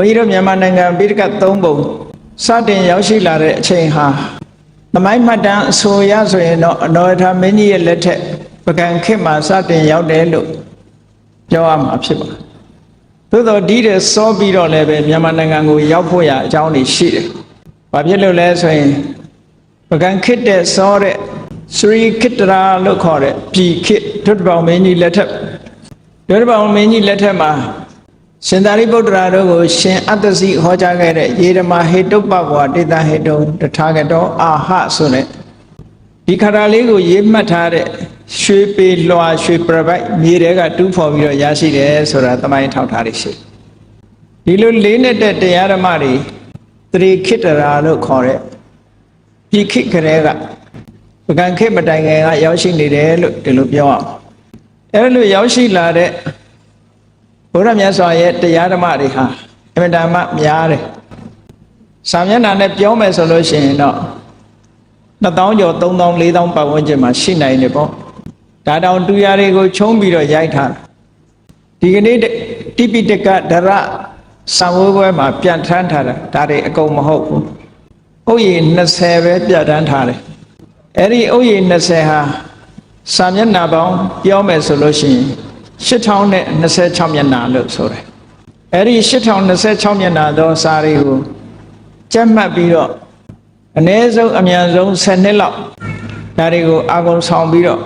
ုန်းကြီးတို့မြန်မာနိုင်ငံပိဋကတ်၃ပုံစတင်ရောက်ရှိလာတဲ့အချိန်ဟာသမိုင်းမှတ်တမ်းအဆိုရဆိုရင်တော့အနော်ထာမင်းကြီးရဲ့လက်ထက်ပကံခေတ်မှာစတင်ရောက်တယ်လို့ပြောရမှာဖြစ်ပါတယ်သို့တော့ဒီတဲ့စောပြီးတော့လည်းပဲမြန်မာနိုင်ငံကိုရောက်ဖို့ရအကြောင်းတွေရှိတယ်။ဘာဖြစ်လို့လဲဆိုရင်ပကံခေတ်တဲ့စောတဲ့စရီခိတရာလို့ခေါ်တဲ့ပြည်ခေတ်ဒုတိယပေါင်းမင်းကြီးလက်ထက်ဒုတိယပေါင်းမင်းကြီးလက်ထက်မှာ ရှင်သာရိပုတ္တရာတို့ကိုရှင်အတ္တစီဟောကြားခဲ့တဲ့ယေရမဟေတုပ္ပဝါတေတဟေတုတထာဂတောအာဟဆိုတဲ့ဒီခါရလေးကိုရေးမှတ်ထားတဲ့ရွှေပေလွှာရွှေပြပိုက်မြေတွေကတူးဖော်ပြီးတော့ရရှိတယ်ဆိုတာသမိုင်းထောက်ထားရရှိဒီလိုလေးနဲ့တဲ့တရားဓမ္မတွေသတိခိတရာလို့ခေါ်တဲ့ဒီခိကလေးကပကံခေတ်မတိုင်ခင်ကရောက်ရှိနေတယ်လို့ဒီလိုပြောအောင်အဲလိုရောက်ရှိလာတဲ့ ဘုရားမြတ်စွာရဲ့တရားဓမ္မတွေဟာအမြဲတမ်းများတယ်။စာမျက်နှာနဲ့ပြောမယ်ဆိုလို့ရှိရင်တော့2000ကျော်3000 4000ပတ်ဝန်းကျင်မှာရှိနိုင်တယ်ပေါ့။ဒါတောင်တူရတွေကိုချုံးပြီးတော့ရိုက်ထားဒီကနေ့တိပိတကဒရသံဝဲဘွဲမှာပြန်ထမ်းထားတာဒါတွေအကုန်မဟုတ်ဘူး။ဥယျာဉ်20ပဲပြဋ္ဌာန်းထားတယ်။အဲ့ဒီဥယျာဉ်20ဟာစာမျက်နှာပေါင်းပြောမယ်ဆိုလို့ရှိရင် 8026မျက်နှာလို့ဆိုတယ်။အဲ့ဒီ8026မျက်နှာသောစာတွေကိုကြက်မှတ်ပြီးတော့အ ਨੇ ဆုံးအမြန်ဆုံး10နှစ်လောက်ဒါတွေကိုအာကုံဆောင်ပြီးတော့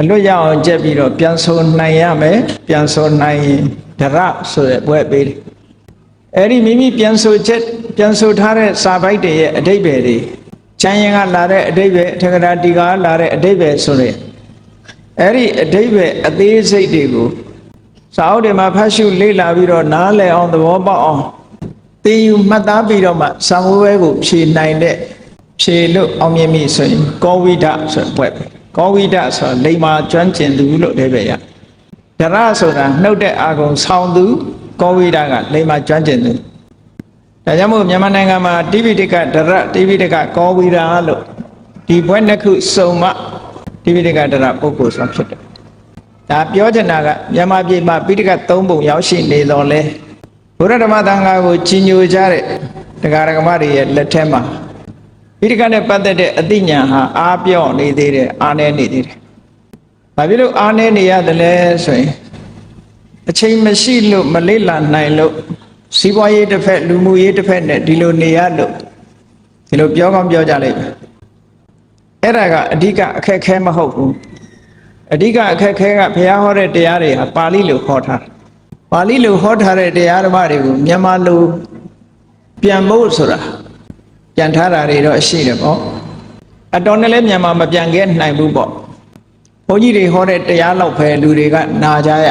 အလွတ်ရအောင်ကြက်ပြီးတော့ပြန်ဆိုနိုင်ရမယ်ပြန်ဆိုနိုင်ရင်ဒရဆိုတဲ့ဘွဲ့ပေးတယ်။အဲ့ဒီမိမိပြန်ဆိုချက်ပြန်ဆိုထားတဲ့စာပိုက်တွေရဲ့အတိတ်ပဲတွေချမ်းရင်ကလာတဲ့အတိတ်ပဲထေကရာတီကလာတဲ့အတိတ်ပဲဆိုတဲ့ အဲ့ဒီအတိတ်ပဲအသေးစိတ်တွေကိုစာအုပ်တွေမှာဖတ်ရှုလေ့လာပြီးတော့နားလည်အောင်သဘောပေါက်အောင်သိယူမှတ်သားပြီးတော့မှသံဝဲကိုဖြေနိုင်တဲ့ဖြေလို့အောင်မြင်ပြီဆိုရင်ကောဝိဒဆိုတဲ့ဘွဲ့ပဲကောဝိဒဆိုလိမ္မာကျွမ်းကျင်သူလို့အဓိပ္ပာယ်ရဒရဆိုတာနှုတ်တဲ့အာကုံဆောင်းသူကောဝိဒကလိမ္မာကျွမ်းကျင်သူဒါကြောင့်မို့မြန်မာနိုင်ငံမှာတိပိဋကဒရတိပိဋကကောဝိဒလို့ဒီဘွဲ့နှစ်ခုစုံမှ တိပိဋကဒရပုဂ္ဂိုလ်ဆိုတာဖြစ်တယ်ဒါပြောချင်တာကမြန်မာပြည်မှာပိဋက၃ပုံရောက်ရှိနေတော့လဲဘုရားဓမ္မသံဃာကိုကြီးညိုကြတဲ့တရားဓမ္မတွေရဲ့လက်ထက်မှာပိဋကနဲ့ပတ်သက်တဲ့အသိဉာဏ်ဟာအားပြော့နေသေးတယ်အားနည်းနေသေးတယ်။ဘာဖြစ်လို့အားနည်းနေရတယ်လဲဆိုရင်အချိန်မရှိလို့မလေ့လာနိုင်လို့စီးပွားရေးတစ်ဖက်လူမှုရေးတစ်ဖက်နဲ့ဒီလိုနေရလို့ဒီလိုပြောကောင်းပြောကြလိမ့်မယ်။ အဲ့ဒါကအဓိကအခက်ခဲမဟုတ်ဘူး။အဓိကအခက်ခဲကဘုရားဟောတဲ့တရားတွေဟာပါဠိလိုဟောထားတယ်။ပါဠိလိုဟောထားတဲ့တရားဓမ္မတွေကိုမြန်မာလိုပြန်ဖို့ဆိုတာပြန်ထားတာတွေတော့ရှိတယ်ပေါ့အတော်နဲ့လည်းမြန်မာမပြန်ခဲ့နိုင်ဘူးပေါ့ဘုန်းကြီးတွေဟောတဲ့တရားလောက်ပဲလူတွေကနာကြရ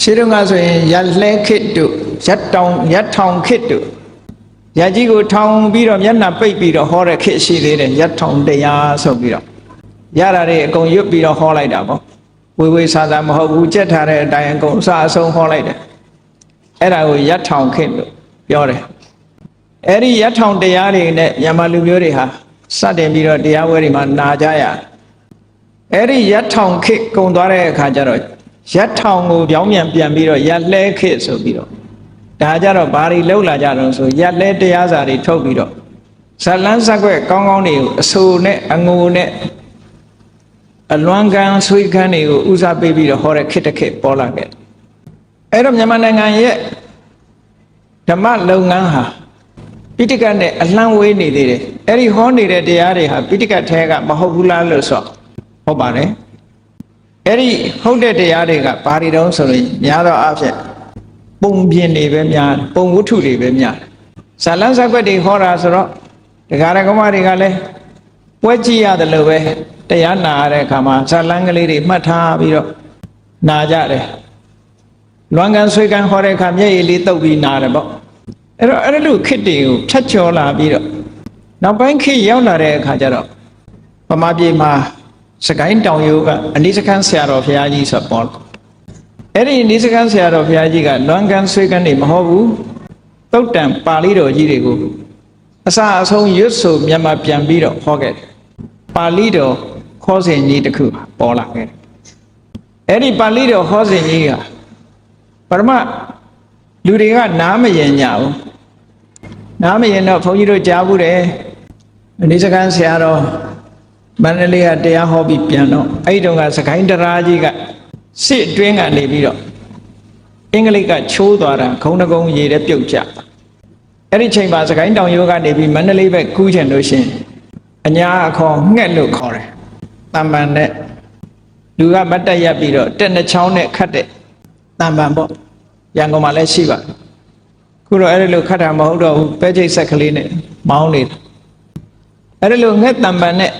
ရှိတော့ကဆိုရင်ရက်လှဲခစ်တို့ရက်တောင်ရက်ထောင်ခစ်တို့ ရက်ကြီးကိုထောင်ပြီးတော့မျက်နှာပိတ်ပြီးတော့ဟောတဲ့ခစ်ရှိသေးတယ်ရက်ထောင်တရားဆိုပြီးတော့ရတာတွေအကုန်ရွတ်ပြီးတော့ဟောလိုက်တာပေါ့ဝေဝေဆာဆာမဟုတ်ဘူးကြက်ထားတဲ့အတိုင်းအကုန်အစအဆုံးဟောလိုက်တယ်အဲ့ဒါကိုရက်ထောင်ခစ်လို့ပြောတယ်အဲ့ဒီရထောင်တရားတွေနဲ့မြန်မာလူမျိုးတွေဟာစတင်ပြီးတော့တရားဝဲတွေမှာနာကြရအဲ့ဒီရထောင်ခေကုံသွားတဲ့အခါကျတော့ရထောင်ကိုပြောင်းပြန်ပြန်ပြီးတော့ရလှဲခေဆိုပြီးတော့ ဒါကြတော့ဘာတွေလှုပ်လာကြတော့ဆိုရလှဲတရားစာတွေထုတ်ပြီးတော့ဇလန်းဇက်ွက်ကောင်းကောင်းတွေကိုအဆိုနဲ့အငိုနဲ့အလွမ်းကန်းဆွေးကန်းတွေကိုဥစားပေးပြီးတော့ဟောတဲ့ခေတ်တစ်ခေတ်ပေါ်လာခဲ့အဲ့တော့မြန်မာနိုင်ငံရဲ့ဓမ္မလုပ်ငန်းဟာပိဋကတ်နဲ့အလှမ်းဝေးနေသေးတယ်အဲ့ဒီဟောနေတဲ့တရားတွေဟာပိဋကတ်ထဲကမဟုတ်ဘူးလားလို့ဆိုဟုတ်ပါတယ်အဲ့ဒီဟုတ်တဲ့တရားတွေကဘာတွေတုံးဆိုရင်များသောအားဖြင့် ပုံပြင်တွေပဲများတယ်ပုံဝတ္ထုတွေပဲများတယ်ဇာလန်းဇက်ွက်တွေဟောတာဆိုတော့တရားရကမတွေကလည်းပွဲကြည့်ရတယ်လို့ပဲတရားနာရတဲ့အခါမှာဇာလန်းကလေးတွေမှတ်ထားပြီးတော့နာကြတယ်လွမ်းကန်ဆွေကန်ဟောတဲ့အခါမျက်ရည်လေးတုပ်ပြီးနာတယ်ပေါ့အဲ့တော့အဲ့လိုခစ်တွေကိုဖြတ်ကျော်လာပြီးတော့နောက်ပိုင်းခေတ်ရောက်လာတဲ့အခါကျတော့ဗမာပြည်မှာစကိုင်းတောင်ရိုးကအနိစခန်းဆရာတော်ဘုရားကြီးဆိုပေါ် အဲ့ဒီအနိစခန်းဆရာတော်ဘုရားကြီးကလွမ်းကန်ဆွေးကန်နေမဟုတ်ဘူးတုတ်တန်ပါဠိတော်ကြီးတွေကိုအစအဆုံးရွတ်ဆိုမြန်မာပြန်ပြီးတော့ဟောခဲ့တယ်ပါဠိတော်ခေါ်စဉ်ကြီးတစ်ခုပေါ်လာခဲ့တယ်အဲ့ဒီပါဠိတော်ဟောစဉ်ကြီးကပရမလူတွေကနားမရင်ကြဘူးနားမရင်တော့ဘုန်းကြီးတို့ကြားဘူးတယ်အနိစ္စကံဆရာတော်မန္တလေးကတရားဟောပြီးပြန်တော့အဲ့ဒီတုန်းကစကိုင်းတရာကြီးက စစ်အတွင်းကနေပြီးတော့အင်္ဂလိပ်ကချိုးသွားတာခုံတကုံရေတဲ့ပြုတ်ကြအဲ့ဒီချိန်မှာစကိုင်းတောင်ရိုးကနေပြီးမန္တလေးဘက်ကူးချင်လို့ရှရင်အညာအခေါ်ငှက်လို့ခေါ်တယ်တမ္ပန်နဲ့လူကမတ်တက်ရက်ပြီးတော့တက်နှချောင်းနဲ့ခတ်တဲ့တမ္ပန်ပေါ့ရန်ကုန်မှာလည်းရှိပါခုတော့အဲ့ဒီလိုခတ်တာမဟုတ်တော့ဘူးပဲချိတ်ဆက်ကလေးနဲ့မောင်းနေတာအဲ့ဒီလိုငှက်တမ္ပန်နဲ့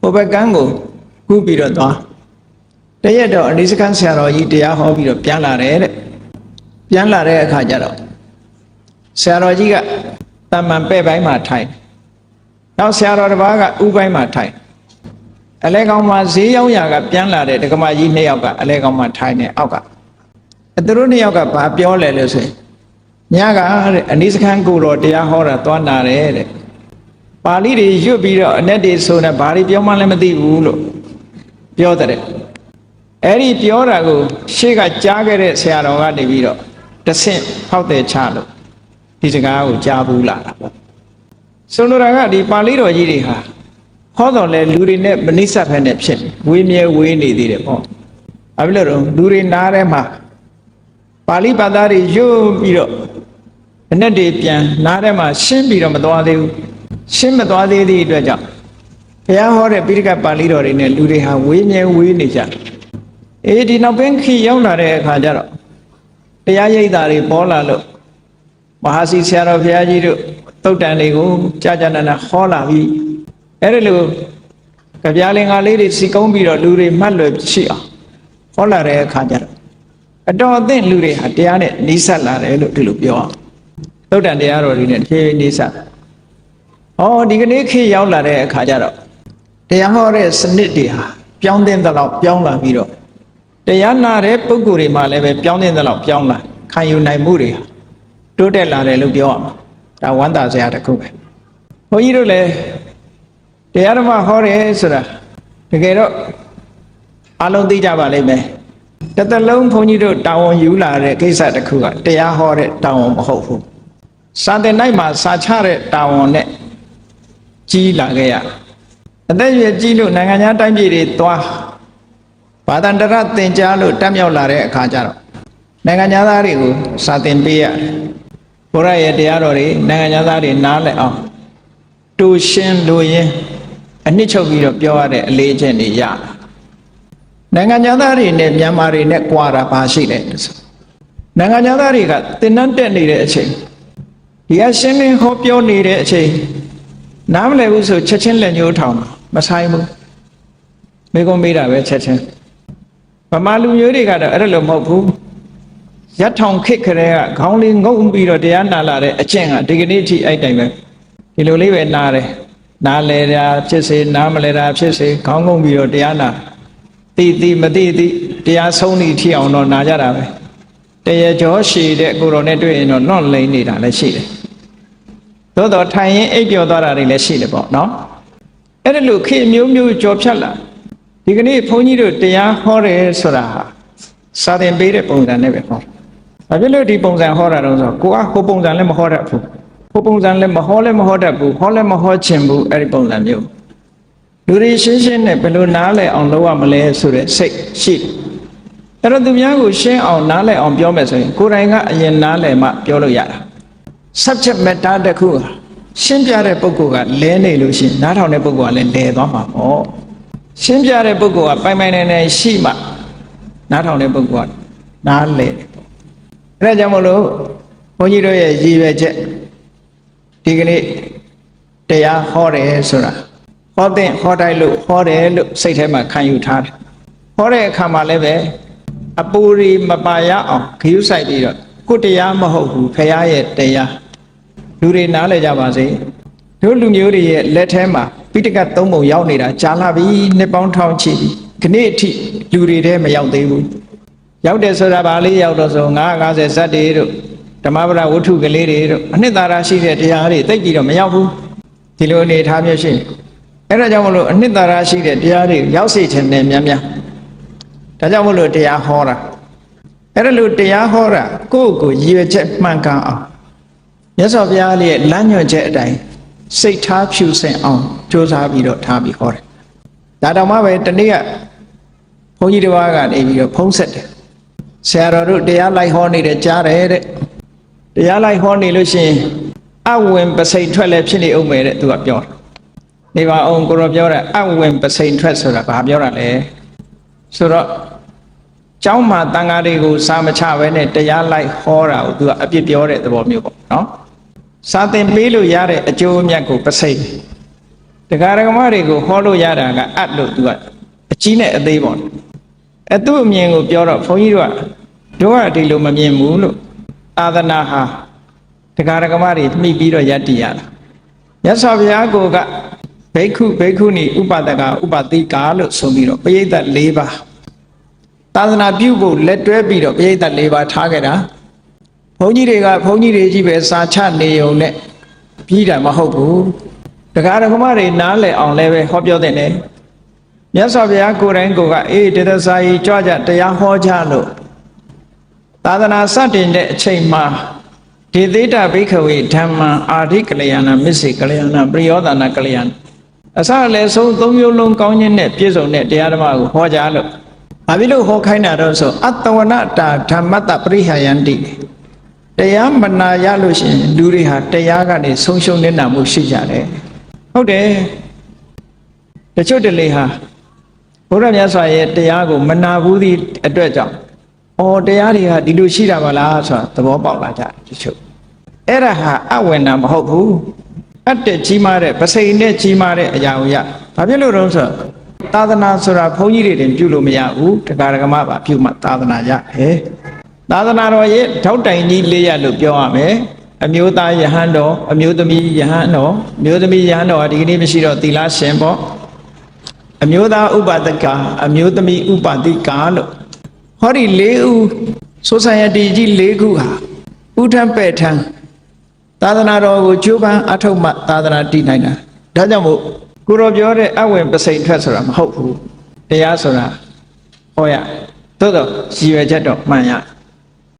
ဟိုဘက်ကန်းကိုကူးပြီးတော့သွား တရက်တော့အနိစ္စကန်းဆရာတော်ကြီးတရားဟောပြီးတော့ပြန်လာတယ်တဲ့ပြန်လာတဲ့အခါကျတော့ဆရာတော်ကြီးကတမ္ပန်ပဲ့ပိုင်းမှာထိုင်နောက်ဆရာတော်တစ်ပါးကဥပိုင်းမှာထိုင်အလဲကောင်မှာဈေးရောက်ရာကပြန်လာတဲ့ဒကမကြီးနှစ်ယောက်ကအလဲကောင်မှာထိုင်နေအောက်ကအဲသူတို့နှစ်ယောက်ကဘာပြောလဲလို့ဆိုရင်ညကအနိစ္စကန်းကိုတော်တရားဟောတာသွားနာတယ်တဲ့ပါဠိတွေရွတ်ပြီးတော့အ내တွေဆိုနေဘာတွေပြောမှလည်းမသိဘူးလို့ပြောတဲ့ အဲ့ဒီပြောတာကိုရှေ့ကကြားခဲ့တဲ့ဆရာတော်ကနေပြီးတော့တဆင့်ဖောက်တယ်ချလို့ဒီစကားကိုကြားဘူးလာတာပေါ့ဆိုလိုတာကဒီပါဠိတော်ကြီးတွေဟာဟောတော်လဲလူတွေနဲ့မနိစ္စဖက်နဲ့ဖြစ်နေဝေးမြဲဝေးနေသေးတယ်ပေါ့ဘာဖြစ်လို့တော့လူတွေနားထဲမှာပါဠိဘာသာတွေရွတ်ပြီးတော့အ내တွေပြန်နားထဲမှာရှင်းပြီးတော့မသွားသေးဘူးရှင်းမသွားသေးသည့်အတွက်ကြောင့်ဘုရားဟောတဲ့ပိဋကပါဠိတော်တွေနဲ့လူတွေဟာဝေးမြဲဝေးနေကြတယ် အေးဒီနောက်ပင်ခီရောက်လာတဲ့အခါကျတော့တရားရိပ်တာတွေပေါ်လာလို့မဟာစီဆရာတော်ဘုရားကြီးတို့တုတ်တန်တွေကိုကြာကြာနာနာဟောလာပြီးအဲ့ဒီလိုကြပြားလင်္ကာလေးတွေစီကုံးပြီးတော့လူတွေမှတ်လွယ်ရှိအောင်ဟောလာတဲ့အခါကျတော့အတော်အသင့်လူတွေဟာတရားနဲ့နှီးဆက်လာတယ်လို့ဒီလိုပြောအောင်တုတ်တန်တရားတော်တွေနဲ့ဖြည်းဖြည်းနှီးဆက်ဟောဒီကနေ့ခေတ်ရောက်လာတဲ့အခါကျတော့တရားဟောတဲ့စနစ်တွေဟာပြောင်းတဲ့တော့ပြောင်းလာပြီးတော့ တရားနာတဲ့ပုဂ္ဂိုလ်တွေမှလည်းပဲပြောင်းတဲ့တော့ပြောင်းလာခံယူနိုင်မှုတွေဟာတိုးတက်လာတယ်လို့ပြောရမှာဒါဝမ်းသာစရာတစ်ခုပဲဘုန်းကြီးတို့လည်းတရားဓမ္မဟောတယ်ဆိုတာတကယ်တော့အလုံးသိကြပါလိမ့်မယ်တစ်သက်လုံးဘုန်းကြီးတို့တာဝန်ယူလာတဲ့ကိစ္စတစ်ခုကတရားဟောတဲ့တာဝန်မဟုတ်ဘူးစာသင်တိုင်းမှာစာချတဲ့တာဝန်နဲ့ကြီးလာခဲ့ရအသက်အရွယ်ကြီးလို့နိုင်ငံခြားတိုင်းပြည်တွေသွား ဘာသာတရသင်ကြားလို့တက်မြောက်လာတဲ့အခါကျတော့နိုင်ငံသားတွေကိုစာသင်ပေးရတယ်ဘုရားရဲ့တရားတော်တွေနိုင်ငံသားတွေနားလည်အောင်တူရှင်းလို့ရင်အနှစ်ချုပ်ပြီးတော့ပြောရတဲ့အလေးချက်တွေရနိုင်ငံသားတွေနဲ့မြန်မာတွေနဲ့ကြွာတာပါရှိတယ်ဆိုနိုင်ငံသားတွေကတင်နှံ့တက်နေတဲ့အချိန်ဒီအရှင်းလင်းဟောပြောနေတဲ့အချိန်နားမလည်ဘူးဆိုချက်ချင်းလက်ညှိုးထောင်မဆိုင်ဘူးမိကုံးမေးတာပဲချက်ချင်း ဗမာလူမျိုးတွေကတော့အဲ့လိုမဟုတ်ဘူးရက်ထောင်ခစ်ခရဲကခေါင်းလေးငုံပြီးတော့တရားနာလာတဲ့အကျင့်ကဒီကနေ့ထိအဲ့တိုင်ပဲဒီလိုလေးပဲနားတယ်နားလဲတာဖြစ်စေနားမလဲတာဖြစ်စေခေါင်းငုံပြီးတော့တရားနာတိတိမတိတိတရားဆုံးနေထိအောင်တော့နာကြတာပဲတရကြောရှည်တဲ့ကိုတော်နဲ့တွေ့ရင်တော့လွန့်လိမ့်နေတာလည်းရှိတယ်သို့တော့ထိုင်ရင်အိပ်ပျော်သွားတာတွေလည်းရှိတယ်ပေါ့နော်အဲ့ဒါလို့ခေမျိုးမျိုးကြော်ဖြတ်လာ ဒီကနေ့ဘုန်းကြီးတို့တရားဟောတယ်ဆိုတာဟာစာသင်ပေးတဲ့ပုံစံနဲ့ပဲဟောဘာဖြစ်လို့ဒီပုံစံဟောတာတော့ဆိုကိုကဟိုပုံစံလည်းမဟောတတ်ဘူးဟိုပုံစံလည်းမဟောလည်းမဟောတတ်ဘူးဟောလည်းမဟောချင်ဘူးအဲ့ဒီပုံစံမျိုးလူတွေရှင်းရှင်းနဲ့ဘယ်လိုနားလည်အောင်လုပ်ရမလဲဆိုတဲ့စိတ်ရှိအဲ့တော့သူများကိုရှင်းအောင်နားလည်အောင်ပြောမယ်ဆိုရင်ကိုယ်တိုင်ကအရင်နားလည်မှပြောလို့ရတာ subject matter တစ်ခုဟာရှင်းပြတဲ့ပုဂ္ဂိုလ်ကလဲနေလို့ရှိရင်နားထောင်တဲ့ပုဂ္ဂိုလ်ကလည်းလဲသွားမှာပေါ့ ရှင်းပြတဲ့ပုဂ္ဂိုလ်ကပိုင်ပိုင်နိုင်နိုင်ရှိမှနားထောင်တဲ့ပုဂ္ဂိုလ်ကနားလဲအဲ့ဒါကြောင့်မလို့ဘုန်းကြီးတို့ရဲ့ရည်ရွယ်ချက်ဒီကနေ့တရားဟောတယ်ဆိုတာဟောတဲ့ဟောတိုက်လို့ဟောတယ်လို့စိတ်ထဲမှာခံယူထားတယ်ဟောတဲ့အခါမှာလည်းပဲအပူရီမပါရအောင်ခရုစိုက်ပြီးတော့ကိုတရားမဟုတ်ဘူးဖရာရဲ့တရားလူတွေနားလည်ကြပါစေတို့လူမျိုးတွေရဲ့လက်ထဲမှာ ပိဋကတ်သုံးပုံရောက်နေတာကြာလာပြီနှစ်ပေါင်းထောင်ချီပြီခနေ့အထိလူတွေထဲမရောက်သေးဘူးရောက်တယ်ဆိုတာဗာလေးရောက်တော့ဆို950ဇတ်တွေတို့ဓမ္မပဒဝတ္ထုကလေးတွေတို့အနှစ်သာရရှိတဲ့တရားတွေသိကြည့်တော့မရောက်ဘူးဒီလိုအနေထားမျိုးရှိအဲ့ဒါကြောင့်မလို့အနှစ်သာရရှိတဲ့တရားတွေရောက်စေခြင်းနဲ့များများဒါကြောင့်မလို့တရားဟောတာအဲ့ဒါလို့တရားဟောတာကိုယ့်ကိုယ်ရည်ရွယ်ချက်မှန်ကန်အောင်မြတ်စွာဘုရားရဲ့လမ်းညွှန်ချက်အတိုင်း စိတ်ထားဖြူစင်အောင်ကြိုးစားပြီးတော့ထားပြီးဟောတယ်ဒါတောင်မှပဲတနေ့ကဘုန်းကြီးတစ်ပါးကနေပြီးတော့ဖုံးဆက်တယ်ဆရာတော်တို့တရားလိုက်ဟောနေတယ်ကြားတယ်တဲ့တရားလိုက်ဟောနေလို့ရှိရင်အဝင်ပစိန်ထွက်လည်းဖြစ်နေအောင်မယ်တဲ့သူကပြောတယ်နေပါအောင်ကိုရောပြောတာအဝင်ပစိန်ထွက်ဆိုတာဘာပြောတာလဲဆိုတော့ကျောင်းမှာတန်ဃာတွေကိုစာမချဘဲနဲ့တရားလိုက်ဟောတာကိုသူကအပြစ်ပြောတဲ့သဘောမျိုးပေါ့နော် စာသင်ပေးလို့ရတဲ့အကျိုးအမြတ်ကိုပစိတ်တရားဓမ္မတွေကိုဟောလို့ရတာကအတ်လို့သူကအကြီးနဲ့အသေးပေါ့အသူ့အမြင်ကိုပြောတော့ဘုန်းကြီးတို့ကတို့ကဒီလိုမမြင်ဘူးလို့သာသနာဟာတရားဓမ္မတွေမှီပြီးတော့ယက်တည်ရတာမြတ်စွာဘုရားကိုကဘိက္ခုဘိက္ခုနီဥပဒကဥပတိကာလို့ဆိုပြီးတော့ပရိသတ်၄ပါးသာသနာပြုဖို့လက်တွဲပြီးတော့ပရိသတ်၄ပါးထားခဲ့တာ ဘုန်းကြီးတွေကဘုန်းကြီးတွေကြီးပဲစာချနေုံနဲ့ပြီးတာမဟုတ်ဘူးတရားဓမ္မတွေနားလည်အောင်လည်းပဲဟောပြောတဲ့နေမြတ်စွာဘုရားကိုယ်တိုင်ကိုယ်ကအေးတေသစာကြီးကြွကြတရားဟောကြလို့သာသနာစတင်တဲ့အချိန်မှာဒေသေတဘိခဝေဓမ္မံအာရိကလျာဏမစ္စေကလျာဏပရိယောဒနာကလျာဏအစလည်းဆုံးသုံးမျိုးလုံးကောင်းခြင်းနဲ့ပြည့်စုံတဲ့တရားဓမ္မကိုဟောကြားလို့ဘာဖြစ်လို့ဟောခိုင်းတာတော့ဆိုအတ္တဝနတာဓမ္မတပရိဟယန္တိ တရားမနာရလို့ရှိရင်လူတွေဟာတရားကနေဆုံးရှုံးနေတာမှုရှိကြတယ်ဟုတ်တယ်တချို့တလေဟာဘုရားမြတ်စွာရဲ့တရားကိုမနာဘူးသည့်အတွက်ကြောင့်အော်တရားတွေဟာဒီလိုရှိတာပါလားဆိုတာသဘောပေါက်လာကြတယ်တချို့အဲ့ဒါဟာအဝိနာမဟုတ်ဘူးအတ္တကြီးမားတဲ့ပစိန်နဲ့ကြီးမားတဲ့အရာကိုရဘာဖြစ်လို့တော့ဆိုတော့သာသနာဆိုတာဘုန်းကြီးတွေတင်ပြုလို့မရဘူးတရားဓမ္မပါပြုမှသာသနာရတယ် သာသနာတော်ရဲ့ထောက်တိုင်ကြီးလေးရလို့ပြောရမယ်အမျိုးသားယဟန်တော်အမျိုးသမီးယဟန်တော်အမျိုးသမီးယဟန်တော်ကဒီကနေ့မရှိတော့သီလရှင်ပေါ့အမျိုးသားဥပဒကအမျိုးသမီးဥပတိကာလို့ဟောဒီ၄ဦး society ကြီး၄ခုဟာဥထံပဲ့ထံသာသနာတော်ကိုကျိုးပန်းအထောက်မှသာသနာတည်နိုင်တာဒါကြောင့်မို့ကိုရောပြောတဲ့အဝင်ပစိန်ထွက်ဆိုတာမဟုတ်ဘူးတရားဆိုတာဟောရသို့တော့ရည်ရွယ်ချက်တော့မှန်ရ